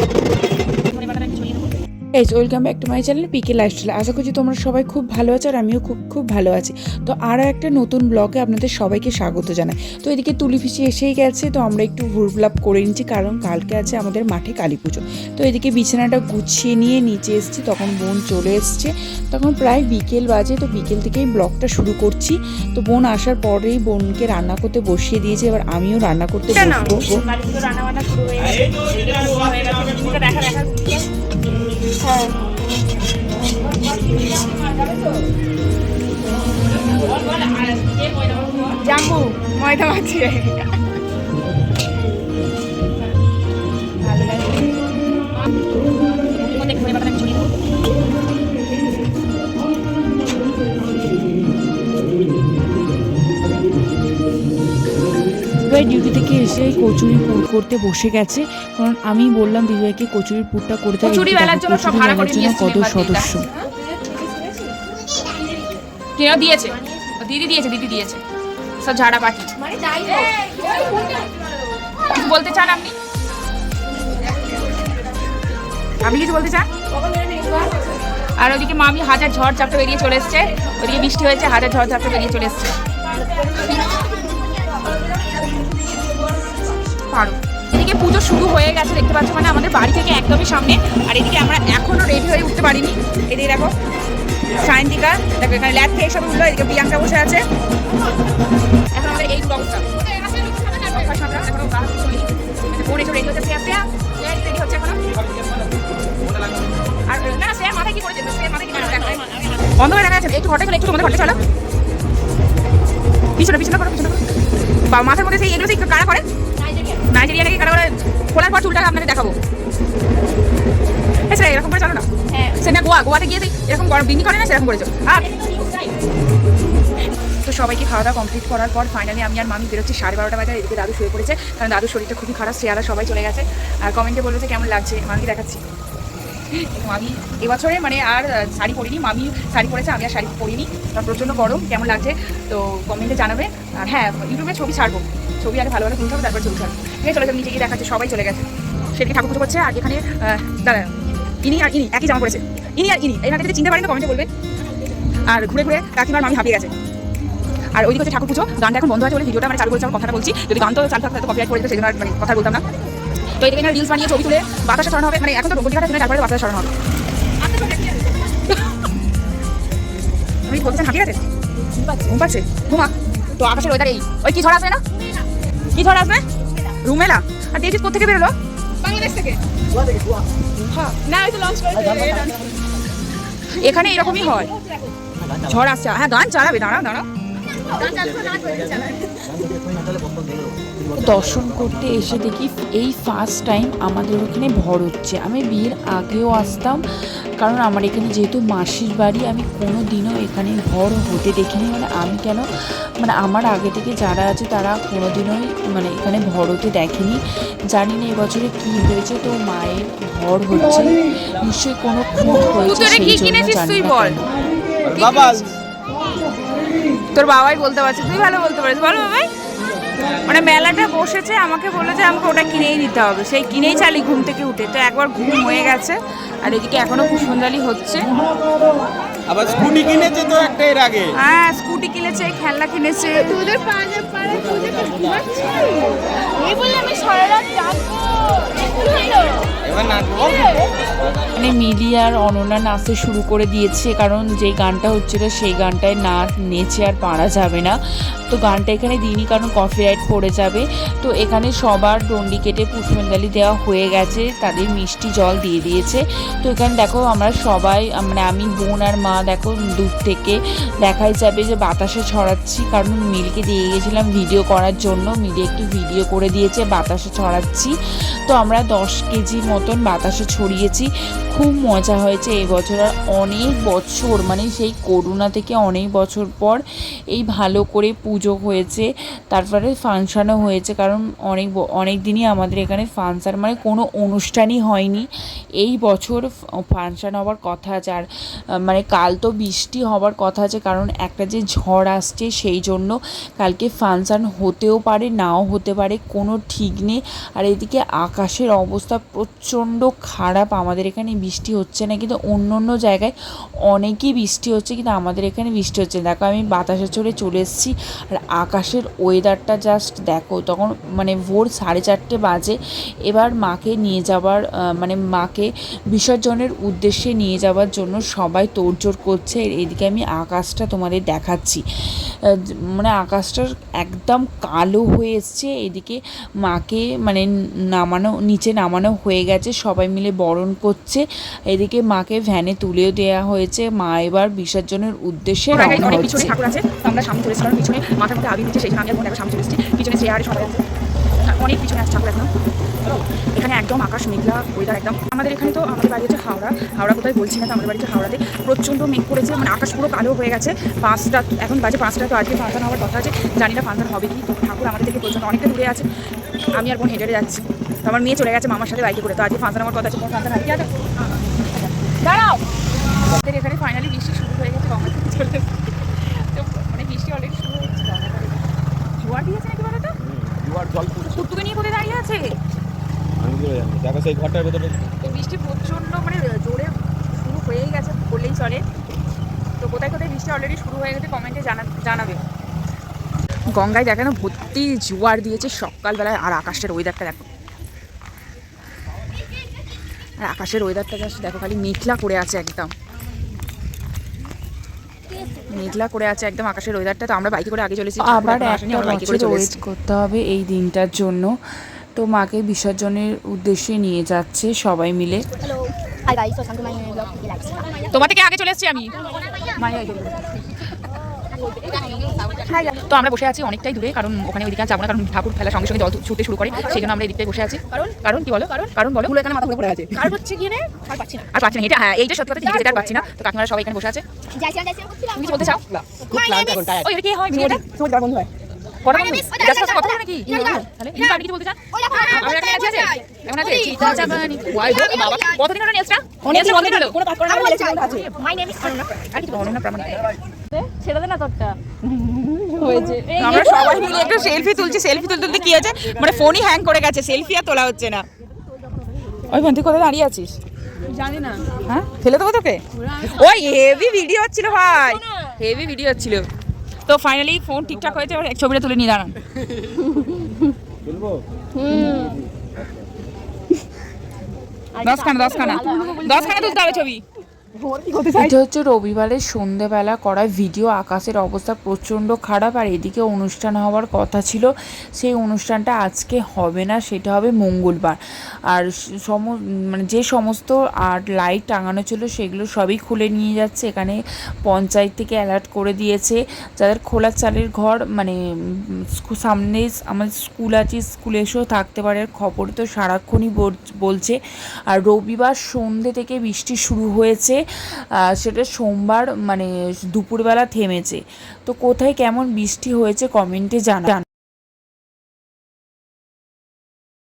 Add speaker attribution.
Speaker 1: Thank you. এই welcome back to my channel PK lifestyle আশা করছি তোমরা সবাই খুব ভালো আছো আর আমিও খুব খুব ভালো আছি। তো আরও একটা নতুন ব্লগে আপনাদের সবাইকে স্বাগত জানাই। তো এদিকে তুলি ফিসি এসেই গেছে তো আমরা একটু ভুরভুলাপ করে নিচ্ছি কারণ কালকে আছে আমাদের মাঠে কালী পুজো। তো এদিকে বিছানাটা গুছিয়ে নিয়ে নিচে এসেছি তখন বোন চলে এসছে। তখন প্রায় বিকেল বাজে তো বিকেল থেকেই ব্লগটা শুরু করছি। তো বোন আসার পরেই বোনকে রান্না করতে বসিয়ে দিয়েছে এবার আমিও রান্না করতে বসবো।
Speaker 2: জাম্বু ময়দা মাখিয়ে
Speaker 1: দিদিভাই ডিউটি থেকে এসে কচুরি পুর করতে বসে গেছে। কারণ আমি বললাম দিদিভাইকে কচুরির পুরটা করতে
Speaker 2: কচুরি বেলার জন্য সব ভাড়া করে
Speaker 1: কত সদস্য?
Speaker 2: কেউ দিয়েছে। দিদি দিয়েছে দিদি দিয়েছে। সব ঝাড়া পাটি কিছু বলতে চান আপনি? আপনি কিছু বলতে চান? আর ওদিকে মামি হাজার ঝড় ঝাপটা বেরিয়ে চলে এসছে। ওদিকে বৃষ্টি হয়েছে হাজার ঝড় ঝাপটা বেরিয়ে চলে এসছে। পারো। এদিকে পুজো শুরু হয়ে গেছে দেখতে পাচ্ছ মানে আমাদের বাড়ি থেকে একদমই সামনে। আর এদিকে আমরা এখনও রেডি হয়ে উঠতে পারিনি। এদিকে দেখো। সায়ন্তিকা, দেখো এখানে ল্যাব খেয়ে সব উঠল, এদিকে প্রিয়াঙ্কা বসে আছে। এখন আমাদের এই অবস্থা করেছে দেখো। যাচ্ছে। একটু হটে চলো একটু তোমাদের হটে চলো। পিছনে পিছনে করো বা মাথার মধ্যে সেই এগুলো সেই কারা করে? নাইজেরিয়া নাকি কারা করে? খোলার পর চুলটা আপনাদের দেখাবো। হ্যাঁ এরকম করে চলো না সে না গোয়া গোয়াতে গিয়ে এরকম গরম বিনি করে না সেরকম করেছ? আর তো সবাইকে খাওয়া দাওয়া কমপ্লিট করার পর ফাইনালি আমি আর মামি বেরোচ্ছি সাড়ে বারোটা বাজার এদিকে দাদু শুয়ে পড়েছে। কারণ দাদুর শরীরটা খুবই খারাপ চেয়ারা সবাই চলে গেছে। আর কমেন্টে বলল যে কেমন লাগছে? মামিকে দেখাচ্ছি। মামি এবছরে মানে আর শাড়ি পরিনি মামি শাড়ি পরেছে আমি আর শাড়ি পরিনি। প্রচণ্ড গরম কেমন লাগছে? তো কমেন্টে জানাবে। আর হ্যাঁ ইউটিউবে ছবি ছাড়বো। ছবি আগে ভালো ভালো তুলতে হবে তারপর ছবি ছাড়বো। ঠিক আছে চলে যাবে নিচে গিয়ে দেখাচ্ছে সবাই চলে গেছে। সেদিকে ঠাকুর পুজো করছে? আর এখানে দাঁড়া ইনি আর ইনি, একই জামা পড়েছে ইনি আর ইনি এখানে থেকে চিনতে পারেন না কমেন্টে বলবেন। আর ঘুরে ঘুরে কাকিমার মামি হাঁপিয়ে গেছে। আর ওইদিকে হচ্ছে ঠাকুর পুজো গানটা এখন বন্ধ আছে বলে ভিডিওটা মানে চালু করেছে আমার কথাটা বলছি। যদি গান তো চালু থাকতো কপিরাইট করে সেই জন্য মানে কথা বলতাম না। তো এদিকে রিলস বানিয়ে, ছবি তুলে, বাতাসে ছড়ানো হবে। মানে এখন তো গতিকাটা শুনে তারপরে বাতাসে ছড়ানো হবে। তুমি কি বলতেছেন হাঁপিয়ে গেছে? ঘুম পাচ্ছে। ঘুমা। তো আকাশের ওয়েদার এই। ওই কি ঝড় আসবে না? কি ঝড় আসবে? রুমেলা। আর দেখিস কোথেকে বেরোলো? বাংলাদেশ থেকে? হ্যাঁ। না ওই লঞ্চ এখানে এরকমই হয়। ঝড় আসছে। হ্যাঁ গান চালাবে দাঁড়া দাঁড়া
Speaker 1: দর্শন করতে এসে দেখি এই ফার্স্ট টাইম আমাদের ওখানে ভর হচ্ছে। আমি বিয়ের আগেও আসতাম কারণ আমার এখানে যেহেতু মাসির বাড়ি আমি কোনো দিনও এখানে ভর হতে দেখিনি। মানে আমি কেন মানে আমার আগে থেকে যারা আছে তারা কোনো দিনই মানে এখানে ভর হতে দেখেনি। জানি না এবছরে কী হয়েছে তো মায়ের ভর হচ্ছে। নিশ্চয়ই কোনো খুঁত হয়েছে সেই জন্য জানি না
Speaker 2: তোর বাবাই বলতে পারছে তুই ভালো বলতে পারিস। বলো বাবাই। মানে মেলাটা বসেছে আমাকে বলে যে আমাকে ওটা কিনেই দিতে হবে। সেই কিনেই চালি ঘুম থেকে উঠে। তো একবার ঘুম হয়ে গেছে আর এদিকে এখনও পুষ্পঞ্জালি হচ্ছে।
Speaker 3: আবার স্কুটি কিনেছে তো একটা এর আগে
Speaker 2: হ্যাঁ স্কুটি কিনেছে খেলনা কিনেছে।
Speaker 4: তোদের পাড়া পাড়া এই বলে আমি সারা রাত
Speaker 1: মানে মিলি আর অনন্যা নাচতে শুরু করে দিয়েছে কারণ যে গানটা হচ্ছিল সেই গানটায় নাচ নেচে আর পারা যাবে না। তো গানটা এখানে দিইনি কারণ কপিরাইট পড়ে যাবে। তো এখানে সবার ডন্ডি কেটে পুষ্পাঞ্জলি দেওয়া হয়ে গেছে, তাদের মিষ্টি জল দিয়ে দিয়েছে। তো এখানে দেখো আমরা সবাই মানে আমি, বোন আর মা, দেখো দূর থেকে দেখাই যাবে যে বাতাসে ছড়াচ্ছি, কারণ মিলকে দিয়ে গেছিলাম ভিডিও করার জন্য। মিলি একটু ভিডিও করে দিয়েছে, বাতাসে ছড়াচ্ছি। তো আমরা দশ কেজি মতন বাতাসে ছড়িয়েছি। খুব মজা হয়েছে এই বছর। আর অনেক বছর মানে সেই করোনা থেকে অনেক বছর পর এই ভালো করে পুজো পুজো হয়েছে, তারপরে ফাংশানও হয়েছে, কারণ অনেক অনেক দিনই আমাদের এখানে ফাংশান মানে কোনো অনুষ্ঠানই হয়নি। এই বছর ফাংশান হওয়ার কথা আছে, আর মানে কাল তো বৃষ্টি হওয়ার কথা আছে, কারণ একটা যে ঝড় আসছে সেই জন্য কালকে ফাংশান হতেও পারে, নাও হতে পারে, কোনো ঠিক নেই। আর এদিকে আকাশের অবস্থা প্রচণ্ড খারাপ, আমাদের এখানে বৃষ্টি হচ্ছে না, কিন্তু অন্য অন্য জায়গায় অনেকই বৃষ্টি হচ্ছে, কিন্তু আমাদের এখানে বৃষ্টি হচ্ছে দেখো আমি বাতাসে চড়ে চলে এসেছি আর আকাশের ওয়েদারটা জাস্ট দেখো তখন মানে ভোর সাড়ে চারটে বাজে এবার মাকে নিয়ে যাবার মানে মাকে বিসর্জনের উদ্দেশ্যে নিয়ে যাওয়ার জন্য সবাই তোড়জোড় করছে। এদিকে আমি আকাশটা তোমাদের দেখাচ্ছি। মানে আকাশটা একদম কালো হয়ে এসছে। এদিকে মাকে মানে নামানো নিচে নামানো হয়ে গেছে। সবাই মিলে বরণ করছে। এদিকে মাকে ভ্যানে তুলেও দেওয়া হয়েছে। মা এবার বিসর্জনের উদ্দেশ্যে রওনা হচ্ছে।
Speaker 2: আমরা সামনে চলে এসেছি কারণ পিছনে মাথার মধ্যে আবির দিচ্ছে জন্য আমি আর বোন সামনে চলে এসেছি। পিছনে চেয়ারে সবাই আছে। আর অনেক পিছনে আছে, ঠাকুর এখন এখানে একদম আকাশ, মেঘলা ওয়েদার একদম। আমাদের এখানে তো আমাদের বাড়ি হচ্ছে হাওড়া। হাওড়া কোথায় বলছি না তো, আমাদের বাড়ি হচ্ছে হাওড়াতে। প্রচণ্ড মেঘ করেছে মানে আকাশ পুরো কালো হয়ে গেছে। পাঁচটা, এখন বাজে পাঁচটা, তো আজকে ফাংশন হওয়ার কথা আছে। জানি না ফাংশন হবে কি, তো ঠাকুর আমাদের থেকে প্রচণ্ড অনেকটা দূরে আছে। আমি আর বোন হেঁটে যাচ্ছি। তো আমার মেয়ে চলে গেছে মামার সাথে বাইকে করে। তো আজকে ফাংশন হওয়ার কথা আছে। কোন ফাংশন দাঁড়াও! আমাদের এখানে ফাইনালি বৃষ্টি শুরু হয়ে গেছে চলে এসেছি। তো মানে বৃষ্টি অলরেডি শুরু হয়ে গেছে গঙ্গা থেকে। জোয়ার দিয়েছে নাকি বলো তো
Speaker 3: জোয়ার জল পড়ছে
Speaker 2: টুকটুকে নিয়ে কোথায় দাঁড়িয়ে আছে
Speaker 3: আমি কি জানি দেখো সেই ঘরটার ভেতরে
Speaker 2: তো বৃষ্টি প্রচণ্ড মানে জোরে শুরু হয়েই গেছে বললেই চলে। তো কোথায় কোথায় বৃষ্টি অলরেডি শুরু হয়ে গেছে কমেন্টে জানা জানাবে। গঙ্গায় দেখানো ভর্তি জোয়ার দিয়েছে সকালবেলায় আর আকাশের ওয়েদারটা দেখো। আর আকাশের ওয়েদারটা জাস্ট দেখো খালি মেঘলা করে আছে একদম। মেঘলা করে আছে একদম আকাশের ওয়েদারটা তো আমরা বাইকে করে আগে চলেছি
Speaker 1: আবার একটা বছর ওয়েট করতে হবে এই দিনটার জন্য। তো মাকে বিসর্জনের উদ্দেশ্যে নিয়ে যাচ্ছে সবাই মিলে.
Speaker 2: তোমার থেকে আগে চলে এসেছি আমি? তো আমরা বসে আছি অনেকটাই দূরে কারণ ওখানে ওইদিকে আর যাব না কারণ ঠাকুর ফেলার সঙ্গে সঙ্গে জল ছুটতে শুরু করে সেই জন্য আমরা এদিকটাই বসে আছি। কারণ? কারণ কি বলো? কারণ? কারণ বলো? এখানে মাথা ঘুরে আছে।
Speaker 4: কার হচ্ছে গিয়ে আর পাচ্ছি না।
Speaker 2: আর পাচ্ছি না এটা হ্যাঁ এইটা সত্যি কথা ঠিক আছে আর পাচ্ছি না। তো কাকিমারা সবাই এখানে বসে আছে। তুমি কিছু বলতে চাও ওই কি হয় তোমার বন্ধু হয়। বন্ধু জাস্ট কথা নাকি। তাহলে আপনি কিছু বলতে চান?
Speaker 4: আমার
Speaker 2: আমার আছে? আছে?
Speaker 4: কোথায়?
Speaker 2: আছে চিতা চাবানি ওয়াই গো বাবা? কতদিন হলো নেলসটা নেলসটা কতদিন হলো কোনো কাজ করার
Speaker 4: আমি
Speaker 2: নাম আছে।
Speaker 4: My name is Ananya.
Speaker 2: আর কিছু অনন্য প্রামাণিক
Speaker 5: ছেড়ে দে না তোরটা। হয়েছে।
Speaker 2: আমরা সবাই মিলে একটু সেলফি তুলছি। সেলফি তুলতে তুলতে কি মানে ফোনই হ্যাং করে গেছে। সেলফি আর তোলা হচ্ছে না। ওই বোন তুই কোথায় দাঁড়িয়ে আছিস?
Speaker 5: জানি না।
Speaker 2: হ্যাঁ? ফেলে দেবো তোকে? ওই হেভি ভিডিও হচ্ছিল ভাই। হেভি ভিডিও হচ্ছিল। তো ফাইনালি ফোন ঠিকঠাক হয়েছে এবার ছবিটা তুলে নিয়ে দাঁড়ান। দশখানা দশখানা। দশখানা তুলতে হবে ছবি।
Speaker 1: এটা হচ্ছে রবিবারের সন্ধেবেলা করা ভিডিও, আকাশের অবস্থা প্রচণ্ড খারাপ আর এদিকে অনুষ্ঠান হওয়ার কথা ছিল। সেই অনুষ্ঠানটা আজকে হবে না, সেটা হবে মঙ্গলবার। আর সম মানে যে সমস্ত আর্ট লাইট টাঙানো ছিল সেগুলো সবই খুলে নিয়ে যাচ্ছে। এখানে পঞ্চায়েত থেকে অ্যালার্ট করে দিয়েছে। যাদের খোলা চালের ঘর মানে সামনে আমাদের স্কুল আছে, স্কুলে এসেও থাকতে পারে আর খবর তো সারাক্ষণই বল- বলছে। আর রবিবার সন্ধে থেকে বৃষ্টি শুরু হয়েছে। সেটা সোমবার মানে দুপুরবেলা থেমেছে। তো কোথায় কেমন বৃষ্টি হয়েছে কমেন্টে জানা